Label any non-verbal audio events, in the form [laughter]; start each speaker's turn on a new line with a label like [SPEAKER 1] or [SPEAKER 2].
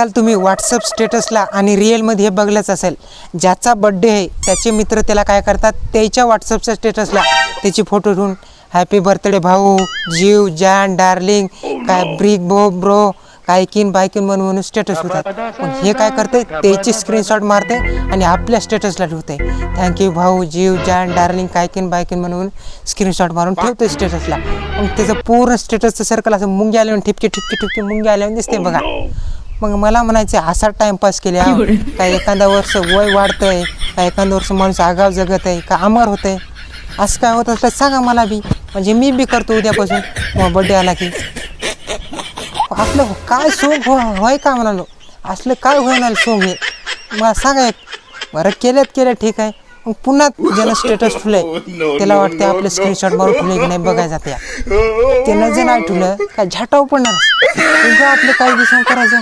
[SPEAKER 1] आजकाल तुम्ही व्हॉट्सअप स्टेटसला आणि रिअलमध्ये हे बघलंच असेल. ज्याचा बड्डे आहे त्याचे मित्र त्याला काय करतात? त्याच्या व्हॉट्सअपच्या स्टेटसला त्याची फोटो ठेवून हॅपी बर्थडे भाऊ जीव जान डार्लिंग काय ब्रिक बो ब्रो काय किन बायकिन म्हणून म्हणून स्टेटस होतात पण हे काय करते त्याची स्क्रीनशॉट मारते आणि आपल्या स्टेटसला ठेवते थँक्यू भाऊ जीव जान डार्लिंग काय किन बायकिन म्हणून स्क्रीनशॉट मारून ठेवते स्टेटसला मग त्याचं पूर्ण स्टेटसचं सर्कल असं मुंगी आल्यावर ठिपके ठिपके ठिपके मुंगी आल्यावर दिसते बघा. मग मला म्हणायचं असा टाइमपास केले. हा. काय एखादा वर्ष वय वाढतंय का एखादा वर्ष माणूस आगाव जगत आहे का अमर होतंय. असं काय होत असलं सांगा मला बी. म्हणजे मी बी करतो उद्यापासून. मग बड्डे आला की. आपलं काय सोंग हो होय का म्हणालो असलं काय होणार सोंग हे. मला सांगा एक. बरं केल्यात केलं ठीक आहे. मग पुन्हा ज्यानं स्टेटस ठेवलंय [laughs] त्याला वाटते आपलं स्क्रीनशॉट मारून ठेवले की नाही बघायचं त्या [laughs] त्यानं जर नाही ठेवलं काय झाटाव पडणार? [laughs] आपलं काही दिवसांनी करायचं.